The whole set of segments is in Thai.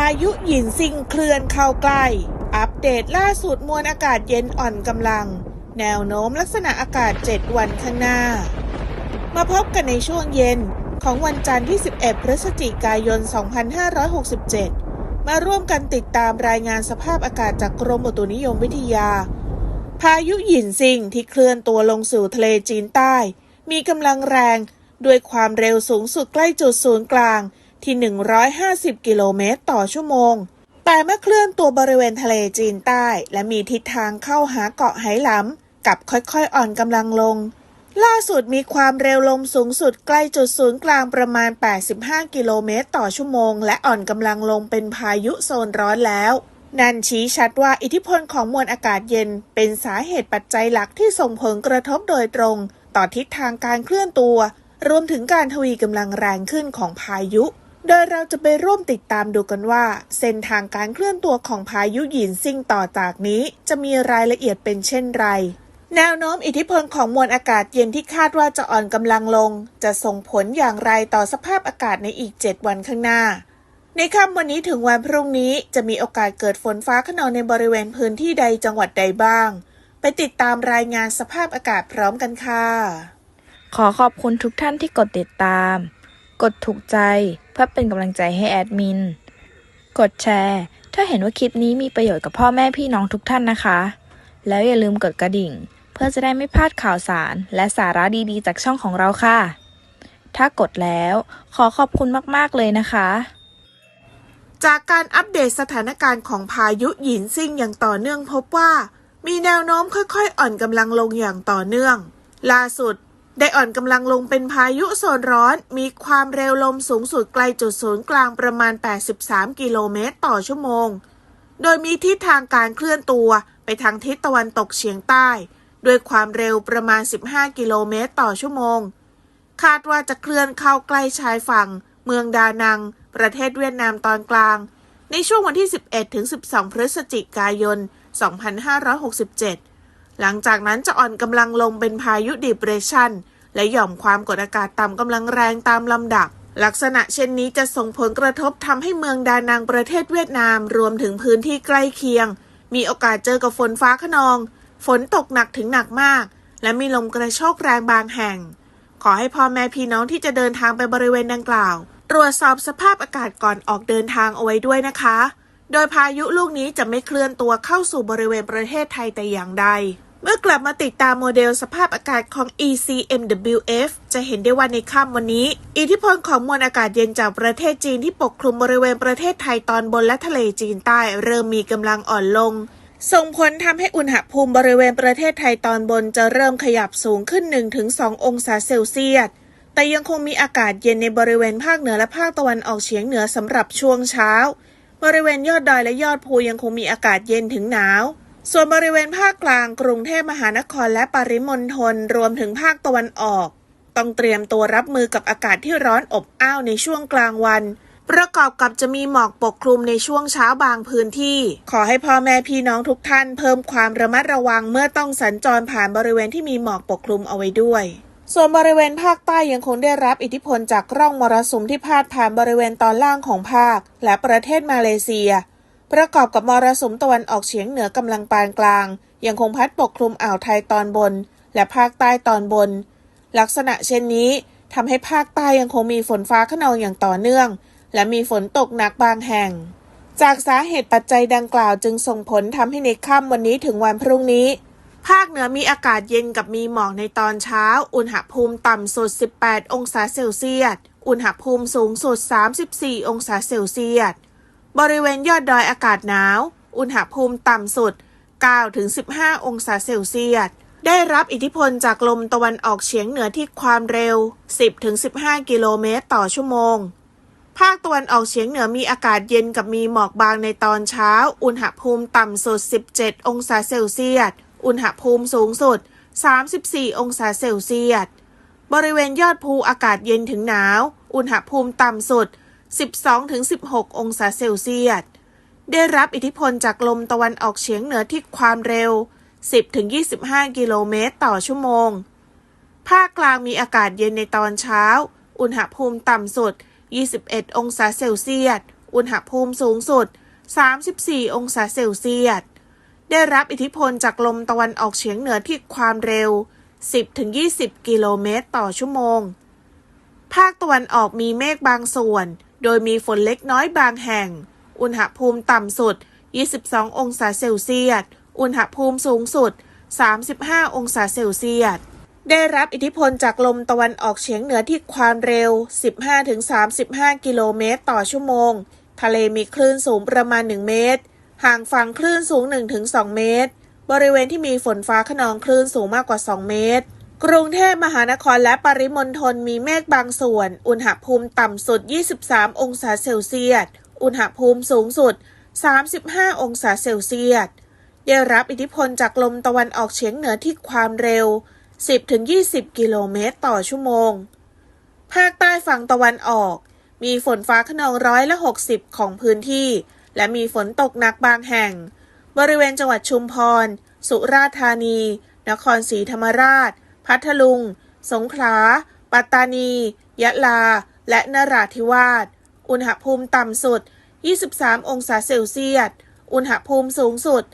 ายุหยินซิงเคลื่อนเข้าใกล้ อัปเดตล่าสุดมวลอากาศเย็นอ่อนกำลัง แนวโน้มลักษณะอากาศ 7 วันข้างหน้า มาพบกันในช่วงเย็นของวันจันทร์ที่ 11 พฤศจิกายน 2567 มาร่วมกันติดตามรายงานสภาพอากาศจากกรมอุตุนิยมวิทยา พายุหยินซิงที่เคลื่อนตัวลงสู่ทะเลจีนใต้ มีกำลังแรงด้วยความเร็วสูงสุดใกล้จุดศูนย์กลาง ที่ 150 กิโลเมตรต่อชั่วโมง แต่เมื่อเคลื่อนตัวบริเวณทะเลจีนใต้ และมีทิศทางเข้าหาเกาะไหหลำกับค่อยๆอ่อนกำลังลง ล่าสุดมีความเร็วลมสูงสุดใกล้จุดศูนย์กลางประมาณ 85 กิโลเมตรต่อชั่วโมง และอ่อนกำลังลงเป็นพายุโซนร้อนแล้วนั่นชี้ชัดว่าอิทธิพลของมวลอากาศเย็นเป็นสาเหตุปัจจัยหลักที่ส่งผลกระทบโดยตรง ต่อทิศทางการเคลื่อนตัว รวมถึงการทวีกำลังแรงขึ้นของพายุ โดยเราจะไปร่วมติดตามดูกันว่า เส้นทางการเคลื่อนตัวของพายุหยินซิ่งต่อจากนี้ จะมีรายละเอียดเป็นเช่นไร แนวโน้มอิทธิพลของมวลอากาศเย็นที่คาดว่าจะอ่อนกำลังลง จะส่งผลอย่างไรต่อสภาพอากาศในอีก 7 วันข้างหน้า ในค่ำวันนี้ถึงวันพรุ่งนี้จะมีโอกาสเกิดฝนฟ้าขนองในบริเวณพื้นที่ใดจังหวัดใดบ้าง ไปติดตามรายงานสภาพอากาศพร้อมกันค่ะขอขอบคุณทุกท่านที่กดติดตาม กดถูกใจเพื่อเป็นกำลังใจให้แอดมิน กดแชร์ ถ้าเห็นว่าคลิปนี้มีประโยชน์กับพ่อแม่พี่น้องทุกท่านนะคะ แล้วอย่าลืมกดกระดิ่ง เพื่อจะได้ไม่พลาดข่าวสาร และสาระดีๆ จากช่องของเราค่ะ ถ้ากดแล้วขอขอบคุณมากๆเลยนะคะ จากการอัปเดตสถานการณ์ของพายุหยินซิ่งอย่างต่อเนื่องพบว่า มีแนวโน้มค่อยๆ อ่อนกำลังลงอย่างต่อเนื่อง ล่าสุด ได้อ่อนกำลังลงเป็นพายุโซนร้อน มีความเร็วลมสูงสุดไกลจุดศูนย์กลางประมาณ 83 กิโลเมตรต่อชั่วโมง โดยมีทิศทางการเคลื่อนตัวไปทางทิศตะวันตกเฉียงใต้ ด้วยความเร็วประมาณ 15 กิโลเมตรต่อชั่วโมง คาดว่าจะเคลื่อนเข้าใกล้ชายฝั่ง เมืองดานัง ประเทศเวียดนามตอนกลาง ในช่วงวันที่ 11-12 พฤศจิกายน 2567 หลังจากนั้นจะอ่อนกำลังลงเป็นพายุดิเปรชันและหย่อมความกดอากาศต่ำกำลังแรงตามลำดับ ลักษณะเช่นนี้จะส่งผลกระทบทำให้เมืองดานังประเทศเวียดนาม รวมถึงพื้นที่ใกล้เคียง มีโอกาสเจอกับฝนฟ้าขนอง ฝนตกหนักถึงหนักมาก และมีลมกระโชกแรงบางแห่ง ขอให้พ่อแม่พี่น้องที่จะเดินทางไปบริเวณดังกล่าว ตรวจสอบสภาพอากาศก่อนออกเดินทางเอาไว้ด้วยนะคะ โดยพายุลูกนี้จะไม่เคลื่อนตัวเข้าสู่บริเวณประเทศไทยแต่อย่างใด เมื่อกลับมาติดตามโมเดลสภาพอากาศของ ECMWF จะเห็นได้ว่าในค่ำวันนี้ อิทธิพลของมวลอากาศเย็นจากประเทศจีนที่ปกคลุมบริเวณประเทศไทยตอนบนและทะเลจีนใต้เริ่มมีกำลังอ่อนลง ส่งผลทำให้อุณหภูมิบริเวณประเทศไทยตอนบนจะเริ่มขยับสูงขึ้น 1-2 องศาเซลเซียสแต่ยังคงมีอากาศเย็นในบริเวณภาคเหนือและภาคตะวันออกเฉียงเหนือสำหรับช่วงเช้า บริเวณยอดดอยและยอดภูยังคงมีอากาศเย็นถึงหนาว ส่วนบริเวณภาคกลางกรุงเทพมหานครและปริมณฑลรวมถึงภาคตะวันออก ต้องเตรียมตัวรับมือกับอากาศที่ร้อนอบอ้าวในช่วงกลางวัน ประกอบกับจะมีหมอกปกคลุมในช่วงเช้าบางพื้นที่ ขอให้พ่อแม่พี่น้องทุกท่านเพิ่มความระมัดระวังเมื่อต้องสัญจรผ่านบริเวณที่มีหมอกปกคลุมเอาไว้ด้วยส่วนบริเวณภาคใต้ยังคงได้รับอิทธิพลจากร่องมรสุมที่พาดผ่านบริเวณตอนล่างของภาค และประเทศมาเลเซีย ประกอบกับมรสุมตะวันออกเฉียงเหนือกำลังปานกลาง ยังคงพัดปกคลุมอ่าวไทยตอนบน และภาคใต้ตอนบน ลักษณะเช่นนี้ทำให้ภาคใต้ยังคงมีฝนฟ้าขนองอย่างต่อเนื่อง และมีฝนตกหนักบางแห่ง จากสาเหตุปัจจัยดังกล่าวจึงส่งผลทำให้ในค่ำวันนี้ถึงวันพรุ่งนี้ ภาคเหนือมีอากาศเย็นกับมีหมอกในตอนเช้า อุณหภูมิต่ำสุด 18 องศาเซลเซียส อุณหภูมิสูงสุด 34 องศาเซลเซียส บริเวณยอดดอยอากาศหนาว อุณหภูมิต่ำสุด 9-15 องศาเซลเซียส ได้รับอิทธิพลจากลมตะวันออกเฉียงเหนือที่ความเร็ว 10-15 กิโลเมตรต่อชั่วโมง ภาคตะวันออกเฉียงเหนือมีอากาศเย็นกับมีหมอกบางในตอนเช้า อุณหภูมิต่ำสุด 17 องศาเซลเซียส อุณหภูมิสูงสุด 34 องศาเซลเซียส บริเวณยอดภูอากาศเย็นถึงหนาว อุณหภูมิต่ำสุด 12-16 องศาเซลเซียส ได้รับอิทธิพลจากลมตะวันออกเฉียงเหนือที่ความเร็ว 10-25 กิโลเมตรต่อชั่วโมง ภาคกลางมีอากาศเย็นในตอนเช้า อุณหภูมิต่ำสุด 21 องศาเซลเซียส อุณหภูมิสูงสุด 34 องศาเซลเซียส ได้รับอิทธิพลจากลมตะวันออกเฉียงเหนือที่ความเร็ว 10-20 กิโลเมตรต่อชั่วโมง ภาคตะวันออกมีเมฆบางส่วน โดยมีฝนเล็กน้อยบางแห่ง อุณหภูมิต่ำสุด 22 องศาเซลเซียส อุณหภูมิสูงสุด 35 องศาเซลเซียส ได้รับอิทธิพลจากลมตะวันออกเฉียงเหนือที่ความเร็ว 15-35 กิโลเมตรต่อชั่วโมง ทะเลมีคลื่นสูงประมาณ 1 เมตร ห่างฝั่งคลื่นสูง 1-2 เมตร บริเวณที่มีฝนฟ้าขนองคลื่นสูงมากกว่า 2 เมตร กรุงเทพมหานครและปริมณฑลมีเมฆบางส่วน อุณหภูมิต่ำสุด 23 องศาเซลเซียส อุณหภูมิสูงสุด 35 องศาเซลเซียส ได้รับอิทธิพลจากลมตะวันออกเฉียงเหนือที่ความเร็ว 10-20 กิโลเมตรต่อชั่วโมง ภาคใต้ฝั่งตะวันออก มีฝนฟ้าขนองร้อยละ 60 ของพื้นที่ และมีฝนตกหนักบางแห่ง บริเวณจังหวัดชุมพร สุราษฎร์ธานี นครศรีธรรมราช พัทลุง สงขลา ปัตตานี ยะลา และนราธิวาส อุณหภูมิต่ำสุด 23 องศาเซลเซียส อุณหภูมิสูงสุด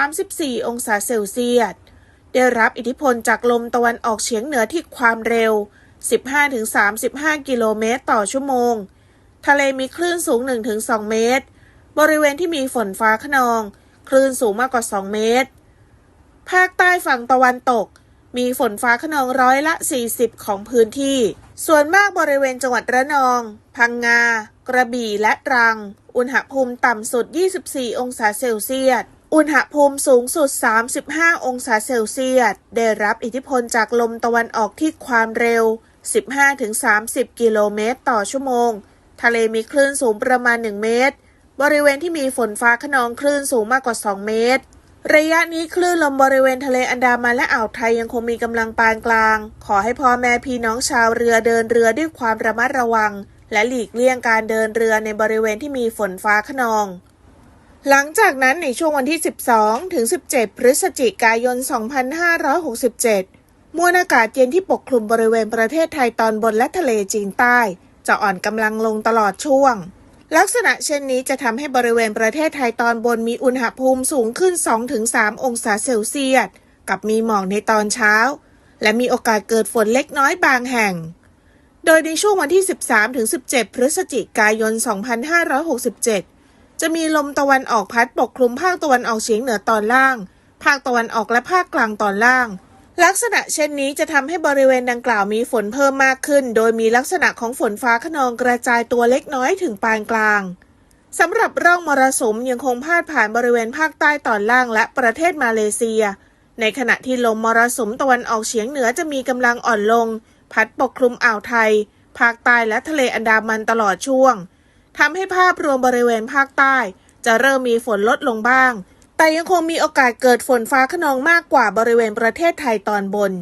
34 องศาเซลเซียส ได้รับอิทธิพลจากลมตะวันออกเฉียงเหนือที่ความเร็ว 15-35 กิโลเมตรต่อชั่วโมง ทะเลมีคลื่นสูง 1-2 เมตร บริเวณที่มีฝนฟ้าขนอง คลื่นสูงมากกว่า 2 เมตร ภาคใต้ฝั่งตะวันตก มีฝนฟ้าขนองร้อยละ 40 ของพื้นที่ ส่วนมากบริเวณจังหวัดระนอง พังงา กระบี่และตรัง อุณหภูมิต่ำสุด 24 องศาเซลเซียส อุณหภูมิสูงสุด 35 องศาเซลเซียส ได้รับอิทธิพลจากลมตะวันออกที่ความเร็ว 15-30 กิโลเมตรต่อชั่วโมง ทะเลมีคลื่นสูงประมาณ 1 เมตร บริเวณที่มีฝนฟ้าขนองคลื่นสูงมากกว่า 2 เมตร ระยะนี้คลื่นลมบริเวณทะเลอันดามันและอ่าวไทยยังคงมีกำลังปานกลาง ขอให้พ่อแม่พี่น้องชาวเรือเดินเรือด้วยความระมัดระวัง และหลีกเลี่ยงการเดินเรือในบริเวณที่มีฝนฟ้าขนอง หลังจากนั้นในช่วงวันที่ 12 ถึง 17 พฤศจิกายน 2567 มวลอากาศเย็นที่ปกคลุมบริเวณประเทศไทยตอนบนและทะเลจีนใต้ จะอ่อนกำลังลงตลอดช่วง ลักษณะเช่นนี้จะทำให้บริเวณประเทศไทยตอนบนมีอุณหภูมิสูงขึ้น 2-3 องศาเซลเซียส กับมีหมอกในตอนเช้า และมีโอกาสเกิดฝนเล็กน้อยบางแห่ง โดยในช่วงวันที่ 13-17 พฤศจิกายน 2567 จะมีลมตะวันออกพัดปกคลุมภาคตะวันออกเฉียงเหนือตอนล่าง ภาคตะวันออกและภาคกลางตอนล่าง ลักษณะเช่นนี้จะทำให้บริเวณดังกล่าวมีฝนเพิ่มมากขึ้น โดยมีลักษณะของฝนฟ้าขนองกระจายตัวเล็กน้อยถึงปานกลางสำหรับร่องมรสุมยังคงพาดผ่านบริเวณภาคใต้ตอนล่างและประเทศมาเลเซีย ในขณะที่ลมมรสุมตะวันออกเฉียงเหนือจะมีกำลังอ่อนลง พัดปกคลุมอ่าวไทย ภาคใต้และทะเลอันดามันตลอดช่วงทำให้ภาพรวมบริเวณภาคใต้ จะเริ่มมีฝนลดลงบ้าง แต่ยังคงมีโอกาสเกิดฝนฟ้าขนองมากกว่าบริเวณประเทศไทยตอนบน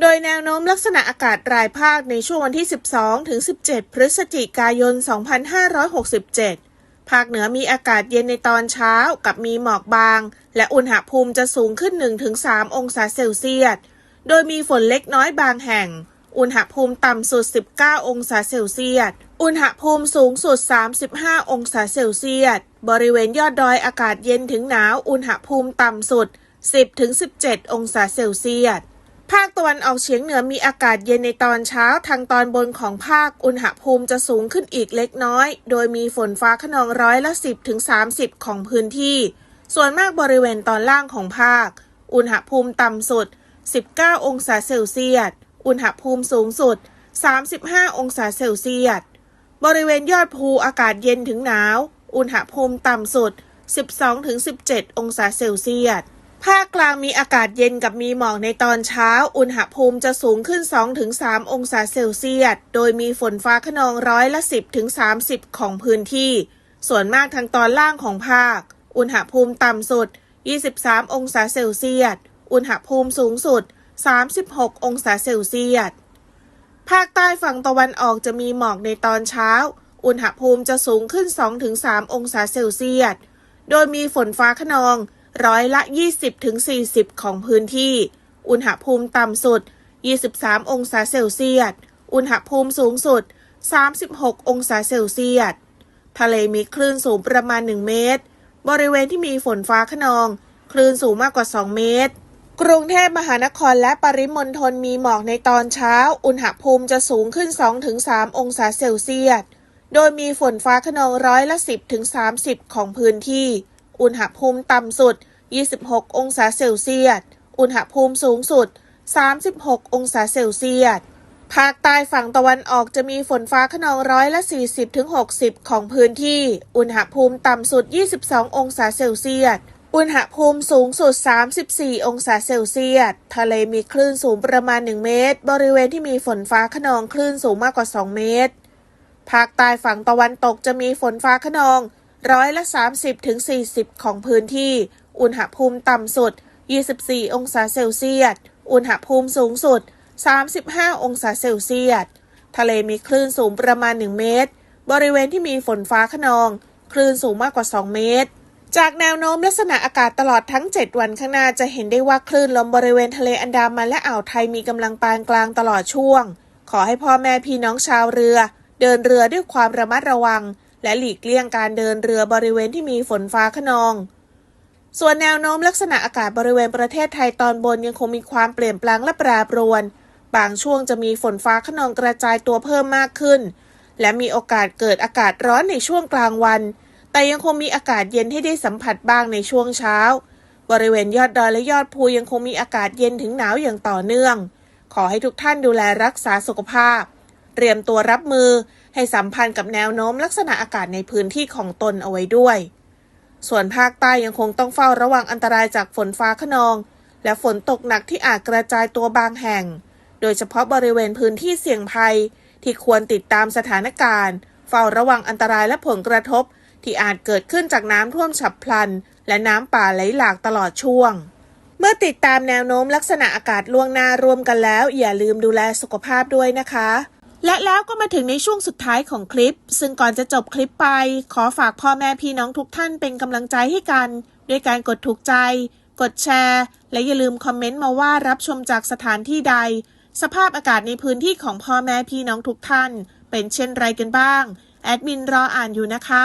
โดยแนวโน้มลักษณะอากาศรายภาคในช่วงวันที่ 12 ถึง 17 พฤศจิกายน 2567 ภาคเหนือมีอากาศเย็นในตอนเช้ากับมีหมอกบาง และอุณหภูมิจะสูงขึ้น 1-3 องศาเซลเซียส โดยมีฝนเล็กน้อยบางแห่ง อุณหภูมิต่ำสุด 19 องศาเซลเซียส อุณหภูมิสูงสุด 35 องศาเซลเซียส บริเวณยอดดอยอากาศเย็นถึงหนาว อุณหภูมิต่ำสุด 10-17 องศาเซลเซียสภาคตะวันออกเฉียงเหนือมีอากาศเย็นในตอนเช้าทางตอนบนของภาคอุณหภูมิจะสูงขึ้นอีกเล็กน้อย โดยมีฝนฟ้าขนองร้อยละ 10ถึง30 ของพื้นที่ ส่วนมากบริเวณตอนล่างของภาค อุณหภูมิต่ำสุด 19 องศาเซลเซียส อุณหภูมิสูงสุด 35 องศาเซลเซียส บริเวณยอดภูอากาศเย็นถึงหนาว อุณหภูมิต่ำสุด 12-17 องศาเซลเซียส ภาคกลางมีอากาศเย็นกับมีหมอกในตอนเช้า อุณหภูมิจะสูงขึ้น 2-3 องศาเซลเซียส โดยมีฝนฟ้าขนองร้อยละ 10-30 ของพื้นที่ ส่วนมากทางตอนล่างของภาค อุณหภูมิต่ำสุด 23 องศาเซลเซียส อุณหภูมิสูงสุด 36 องศาเซลเซียส ภาคใต้ฝั่งตะวันออกจะมีหมอกในตอนเช้า อุณหภูมิจะสูงขึ้น 2-3 องศาเซลเซียส โดยมีฝนฟ้าขนองร้อยละ 20-40 ของพื้นที่ อุณหภูมิต่ำสุด 23 องศาเซลเซียส อุณหภูมิสูงสุด 36 องศาเซลเซียส ทะเลมีคลื่นสูงประมาณ 1 เมตร บริเวณที่มีฝนฟ้าขนอง คลื่นสูงมากกว่า 2 เมตร กรุงเทพมหานครและปริมณฑลมีหมอกในตอนเช้า อุณหภูมิจะสูงขึ้น 2-3 องศาเซลเซียส โดยมีฝนฟ้าขนองร้อยละ 10-30 ของพื้นที่ อุณหภูมิต่ำสุด 26 องศาเซลเซียส อุณหภูมิสูงสุด 36 องศาเซลเซียส ภาคใต้ฝั่งตะวันออกจะมีฝนฟ้าขนองร้อยละ 40-60 ของพื้นที่ อุณหภูมิต่ำสุด 22 องศาเซลเซียส อุณหภูมิสูงสุด 34 องศาเซลเซียส ทะเลมีคลื่นสูงประมาณ 1 เมตร บริเวณที่มีฝนฟ้าขนองคลื่นสูงมากกว่า 2 เมตร ภาคใต้ฝั่งตะวันตกจะมีฝนฟ้าขนองร้อยละ 30ถึง40 ของพื้นที่ อุณหภูมิต่ำสุด 24 องศาเซลเซียส อุณหภูมิสูงสุด 35 องศาเซลเซียส ทะเลมีคลื่นสูงประมาณ 1 เมตร บริเวณที่มีฝนฟ้าขนอง คลื่นสูงมากกว่า 2 เมตร จากแนวโน้มลักษณะอากาศตลอดทั้ง 7 วันข้างหน้าจะเห็นได้ว่าคลื่นลมบริเวณทะเลอันดามันและอ่าวไทยมีกำลังปานกลางตลอดช่วง ขอให้พ่อแม่พี่น้องชาวเรือ เดินเรือด้วยความระมัดระวัง และหลีกเลี่ยงการเดินเรือบริเวณที่มีฝนฟ้าขนอง ส่วนแนวโน้มลักษณะอากาศบริเวณประเทศไทยตอนบนยังคงมีความเปลี่ยนแปลงและแปรปรวน บางช่วงจะมีฝนฟ้าขนองกระจายตัวเพิ่มมากขึ้น และมีโอกาสเกิดอากาศร้อนในช่วงกลางวัน แต่ยังคงมีอากาศเย็นให้ได้สัมผัสบ้างในช่วงเช้า บริเวณยอดดอยและยอดภูยังคงมีอากาศเย็นถึงหนาวอย่างต่อเนื่อง ขอให้ทุกท่านดูแลรักษาสุขภาพ เตรียมตัวรับมือให้สัมพันธ์กับแนวโน้มลักษณะอากาศในพื้นที่ของตนเอาไว้ด้วย ส่วนภาคใต้ยังคงต้องเฝ้าระวังอันตรายจากฝนฟ้าขนอง และฝนตกหนักที่อาจกระจายตัวบางแห่ง โดยเฉพาะบริเวณพื้นที่เสี่ยงภัย ที่ควรติดตามสถานการณ์ เฝ้าระวังอันตรายและผลกระทบ ที่อาจเกิดขึ้นจากน้ำท่วมฉับพลัน และน้ำป่าไหลหลากตลอดช่วง เมื่อติดตามแนวโน้มลักษณะอากาศล่วงหน้ารวมกันแล้ว อย่าลืมดูแลสุขภาพด้วยนะคะ และแล้วก็มาถึงในช่วงสุดท้ายของคลิป ซึ่งก่อนจะจบคลิปไป ขอฝากพ่อแม่พี่น้องทุกท่านเป็นกำลังใจให้กัน ด้วยการกดถูกใจ กดแชร์ และอย่าลืมคอมเมนต์มาว่ารับชมจากสถานที่ใด สภาพอากาศในพื้นที่ของพ่อแม่พี่น้องทุกท่าน เป็นเช่นไรกันบ้างแอดมินรออ่านอยู่นะคะ